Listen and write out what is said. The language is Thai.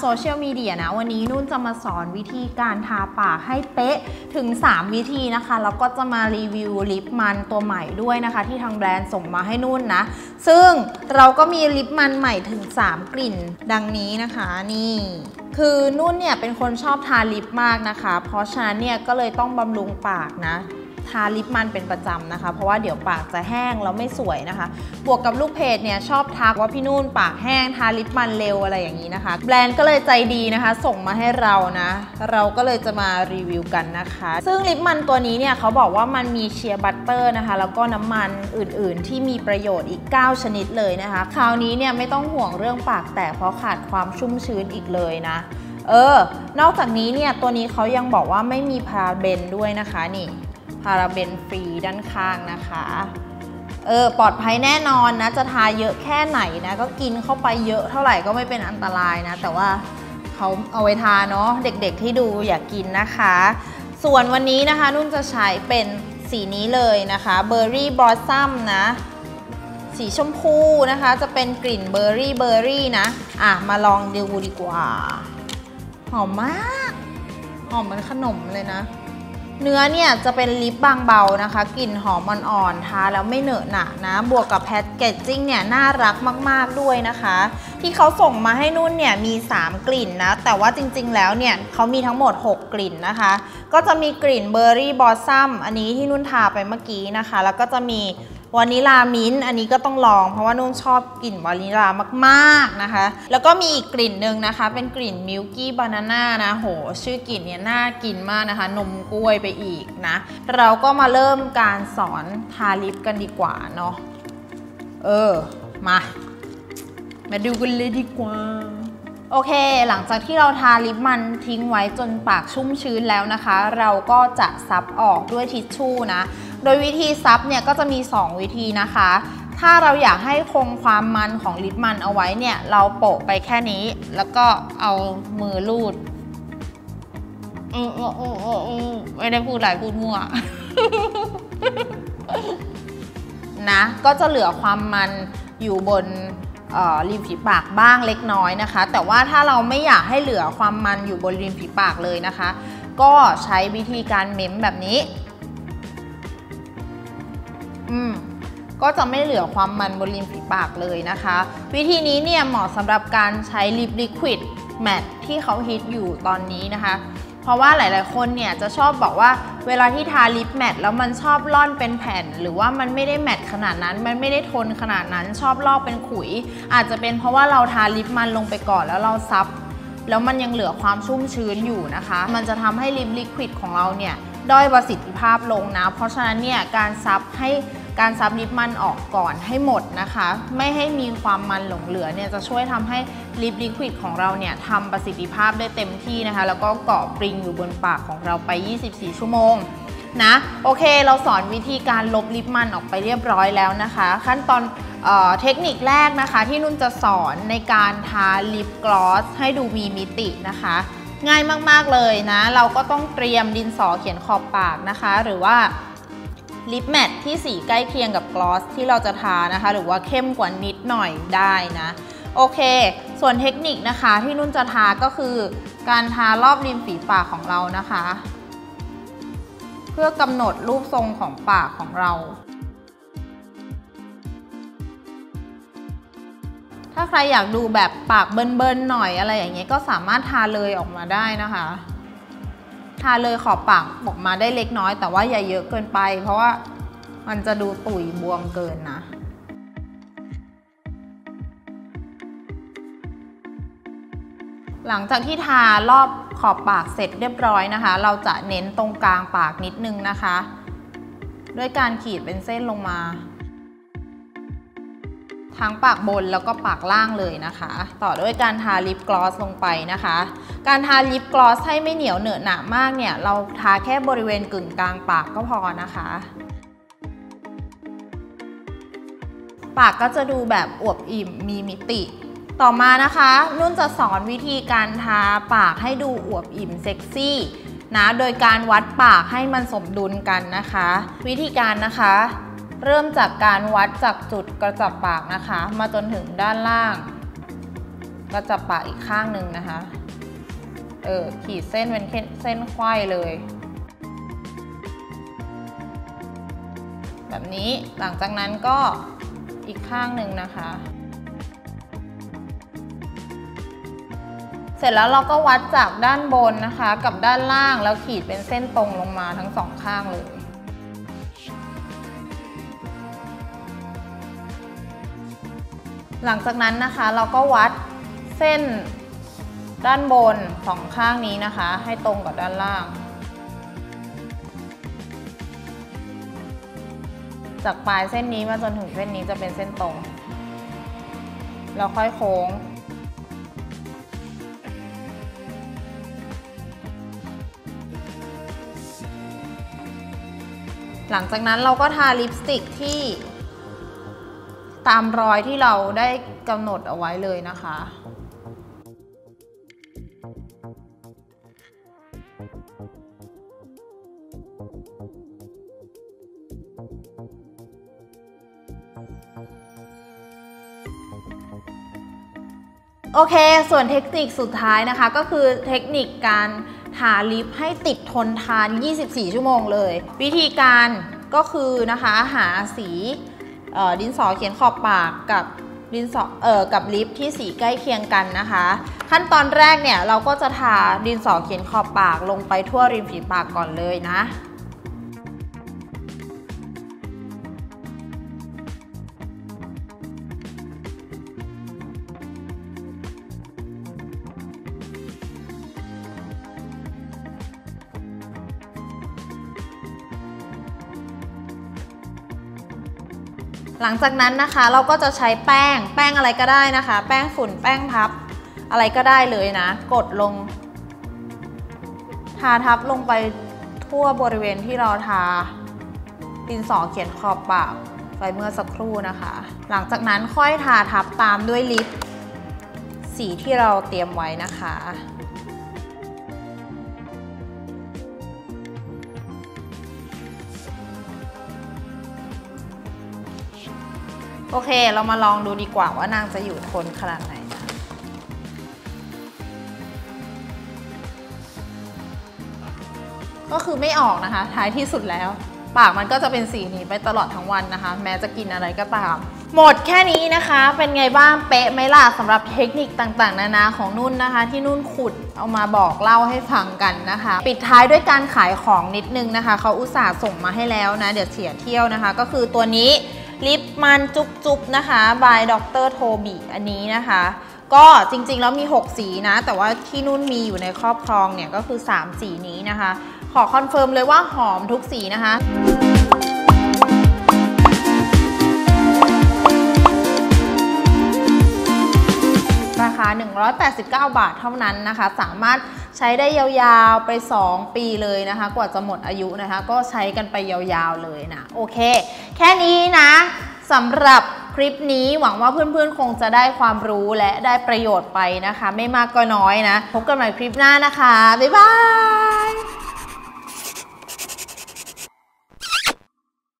โซเชียลมีเดียนะ วันนี้นุ่นจะมาสอนวิธีการทาปากให้เป๊ะถึง 3 วิธีนะคะ แล้วก็จะมารีวิวลิปมันตัวใหม่ด้วยนะคะ ที่ทางแบรนด์ส่งมาให้นุ่นนะ ซึ่งเราก็มีลิปมันใหม่ถึง 3 กลิ่นดังนี้นะคะนี่คือนุ่นเนี่ยเป็นคนชอบทาลิปมากนะคะ เพราะฉะนั้นเนี่ยก็เลยต้องบำรุงปากนะ ทาลิปมันเป็นประจำนะคะ เพราะว่าเดี๋ยวปากจะแห้งแล้วไม่สวยนะคะ บวกกับลูกเพจเนี่ยชอบทักว่าพี่นุ่นปากแห้งทาลิปมันเร็วอะไรอย่างนี้นะคะ แบรนด์ก็เลยใจดีนะคะ ส่งมาให้เรานะ เราก็เลยจะมารีวิวกันนะคะ ซึ่งลิปมันตัวนี้เนี่ยเขาบอกว่ามันมีเชียร์บัตเตอร์นะคะ แล้วก็น้ำมันอื่นๆ ที่มีประโยชน์อีก 9 ชนิดเลยนะคะ คราวนี้เนี่ยไม่ต้องห่วงเรื่องปากแตกเพราะขาดความชุ่มชื้นอีกเลยนะ เออ นอกจากนี้เนี่ยตัวนี้เขายังบอกว่าไม่มีพาราเบนด้วยนะคะนี่ พาราเบนฟรีด้านข้างนะคะเออปลอดภัยแน่นอนนะ จะทาเยอะแค่ไหนนะ ก็กินเข้าไปเยอะเท่าไหร่ก็ไม่เป็นอันตรายนะ แต่ว่าเขาเอาไว้ทาเนาะเด็กๆที่ดูอย่ากกินนะคะ ส่วนวันนี้นะคะ นุ่นจะใช้เป็นสีนี้เลยนะคะเบอร์รี่บลอสซัมนะ สีชมพูนะคะ จะเป็นกลิ่นเบอร์รี่เบอร์รี่นะ อะ มาลองดูดีกว่า หอมมาก หอมเหมือนขนมเลยนะ เนื้อเนี่ยจะเป็นลิปบางเบานะคะ กลิ่นหอมอ่อนๆ ทาแล้วไม่เหนอะหนะนะ บวกกับแพคเกจจิ้งเนี่ยน่ารักมากๆด้วยนะคะ ที่เขาส่งมาให้นุ่นเนี่ยมี 3 กลิ่นนะ แต่ว่าจริงๆแล้วเนี่ยเขามีทั้งหมด 6 กลิ่นนะคะ ก็จะมีกลิ่นเบอร์รี่บอสซัมอันนี้ที่นุ่นทาไปเมื่อกี้นะคะ แล้วก็จะมี วานิลามิ้นท์อันนี้ก็ต้องลอง เพราะว่านุ่นชอบกลิ่นวานิลามากๆนะคะ แล้วก็มีอีกกลิ่นหนึ่งนะคะ เป็นกลิ่นมิลกี้บานาน่านะโห ชื่อกลิ่นเนี่ยน่ากินมากนะคะ นมกล้วยไปอีกนะ เราก็มาเริ่มการสอนทาลิปกันดีกว่าเนาะเออ มา มาดูกันเลยดีกว่าโอเค หลังจากที่เราทาลิปมันทิ้งไว้จนปากชุ่มชื้นแล้วนะคะ เราก็จะซับออกด้วยทิชชู่นะ โดยวิธีซับเนี่ยก็จะมี 2 วิธีนะคะ ถ้าเราอยากให้คงความมันของลิปมันเอาไว้เนี่ย เราโปะไปแค่นี้ แล้วก็เอามือลูดอืออืออืออืออือไม่ได้พูดหลายพูดมั่วนะก็จะเหลือความมันอยู่บนริมฝีปากบ้างเล็กน้อยนะคะ แต่ว่าถ้าเราไม่อยากให้เหลือความมันอยู่บนริมฝีปากเลยนะคะ ก็ใช้วิธีการเม้มแบบนี้ อืมก็จะไม่เหลือความมันบนริมฝีปากเลยนะคะ วิธีนี้เนี่ยเหมาะสำหรับการใช้ลิปลิควิดแมทที่เขาฮิตอยู่ตอนนี้นะคะ เพราะว่าหลาย ๆ คนเนี่ยจะชอบบอกว่าเวลาที่ทาลิปแมทแล้วมันชอบล่อนเป็นแผ่น หรือว่ามันไม่ได้แมทขนาดนั้น มันไม่ได้ทนขนาดนั้น ชอบลอกเป็นขุย อาจจะเป็นเพราะว่าเราทาลิปมันลงไปก่อนแล้วเราซับแล้วมันยังเหลือความชุ่มชื้นอยู่นะคะ มันจะทำให้ลิปลิควิดของเราเนี่ย ด้อยประสิทธิภาพลงนะ เพราะฉะนั้นเนี่ยการซับให้การซับลิปมันออกก่อนให้หมดนะคะ ไม่ให้มีความมันหลงเหลือเนี่ยจะช่วยทำให้ลิปลิควิดของเราเนี่ยทำประสิทธิภาพได้เต็มที่นะคะ แล้วก็เกาะปริงอยู่บนปากของเราไป 24 ชั่วโมงนะโอเคเราสอนวิธีการลบลิปมันออกไปเรียบร้อยแล้วนะคะ ขั้นตอนเออเทคนิคแรกนะคะ ที่นุ่นจะสอนในการทาลิปกลอสให้ดูมีมิตินะคะ ง่ายมากๆเลยนะ เราก็ต้องเตรียมดินสอเขียนขอบปากนะคะ หรือว่าลิปแมทที่สีใกล้เคียงกับกลอสที่เราจะทานะคะ หรือว่าเข้มกว่านิดหน่อยได้นะ โอเค ส่วนเทคนิคนะคะที่นุ่นจะทาก็คือ การทารอบริมฝีปากของเรานะคะ เพื่อกำหนดรูปทรงของปากของเรา ถ้าใครอยากดูแบบปากเบิ้ลๆหน่อยอะไรอย่างเงี้ยก็สามารถทาเลยออกมาได้นะคะ ทาเลยขอบปากออกมาได้เล็กน้อย แต่ว่าอย่าเยอะเกินไป เพราะว่ามันจะดูตุ๋ยบวมเกินนะหลังจากที่ทารอบขอบปากเสร็จเรียบร้อยนะคะ เราจะเน้นตรงกลางปากนิดนึงนะคะ ด้วยการขีดเป็นเส้นลงมา ทั้งปากบนแล้วก็ปากล่างเลยนะคะ ต่อด้วยการทาลิปกลอสลงไปนะคะ การทาลิปกลอสให้ไม่เหนียวเหนอะหนามากเนี่ย เราทาแค่บริเวณกึ่งกลางปากก็พอนะคะ ปากก็จะดูแบบอวบอิ่มมีมิติ ต่อมานะคะ นุ่นจะสอนวิธีการทาปากให้ดูอวบอิ่มเซ็กซี่นะ โดยการวัดปากให้มันสมดุลกันนะคะ วิธีการนะคะ เริ่มจากการวัดจากจุดกระจับปากนะคะ มาจนถึงด้านล่างก็จะปะอีกข้างหนึ่งนะคะ เออขีดเส้นเป็นเส้นไขว้เลย แบบนี้หลังจากนั้นก็อีกข้างหนึ่งนะคะ เสร็จแล้วเราก็วัดจากด้านบนนะคะ กับด้านล่างแล้วขีดเป็นเส้นตรงลงมาทั้งสองข้างเลย หลังจากนั้นนะคะเราก็วัดเส้นด้านบนสองข้างนี้นะคะ ให้ตรงกับด้านล่าง จากปลายเส้นนี้มาจนถึงเส้นนี้จะเป็นเส้นตรงแล้วค่อยโค้ง หลังจากนั้นเราก็ทาลิปสติกที่ ตามรอยที่เราได้กำหนดเอาไว้เลยนะคะ โอเค ส่วนเทคนิคสุดท้ายนะคะก็คือเทคนิคการทาลิปให้ติดทนทาน 24 ชั่วโมงเลย วิธีการก็คือนะคะหาสี ดินสอเขียนขอบปากกับดินสอเอ่อกับลิปที่สีใกล้เคียงกันนะคะ ขั้นตอนแรกเนี่ยเราก็จะทาดินสอเขียนขอบปากลงไปทั่วริมฝีปากก่อนเลยนะ หลังจากนั้นนะคะเราก็จะใช้แป้งแป้งอะไรก็ได้นะคะ แป้งฝุ่นแป้งพับ อะไรก็ได้เลยนะ กดลง ทาทับลงไปทั่วบริเวณที่เราทาดินสอเขียนขอบปากไปเมื่อสักครู่นะคะ หลังจากนั้นค่อยทาทับตามด้วยลิปสีที่เราเตรียมไว้นะคะ โอเค เรามาลองดูดีกว่าว่านางจะอยู่ทนขนาดไหนนะก็คือไม่ออกนะคะ ท้ายที่สุดแล้ว ปากมันก็จะเป็นสีนี้ไปตลอดทั้งวันนะคะ แม้จะกินอะไรก็ตาม หมดแค่นี้นะคะ เป็นไงบ้างเป๊ะไหมล่ะสำหรับเทคนิคต่างๆ นานาของนุ่นนะคะ ที่นุ่นขุดเอามาบอกเล่าให้ฟังกันนะคะ ปิดท้ายด้วยการขายของนิดนึงนะคะเขาอุตส่าห์ส่งมาให้แล้วนะ เดี๋ยวเสียเที่ยวนะคะ ก็คือตัวนี้ ลิปมันจุ๊บจุ๊บนะคะ by ดรโทบีอันนี้นะคะ ก็จริงๆ แล้วมี 6 สีนะ แต่ว่าที่นุ่นมีอยู่ในครอบครองเนี่ยก็คือ 3 สีนี้นะคะ ขอคอนเฟิร์มเลยว่าหอมทุกสีนะคะราคา 189 บาทเท่านั้นนะคะ สามารถ ใช้ได้ยาวๆไป 2 ปีเลยนะคะ กว่าจะหมดอายุนะคะ ก็ใช้กันไปยาวๆเลยนะ โอเค แค่นี้นะสำหรับคลิปนี้หวังว่าเพื่อนๆ คงจะได้ความรู้และได้ประโยชน์ไปนะคะ ไม่มากก็น้อยนะ พบกันใหม่คลิปหน้านะคะ บ๊ายบาย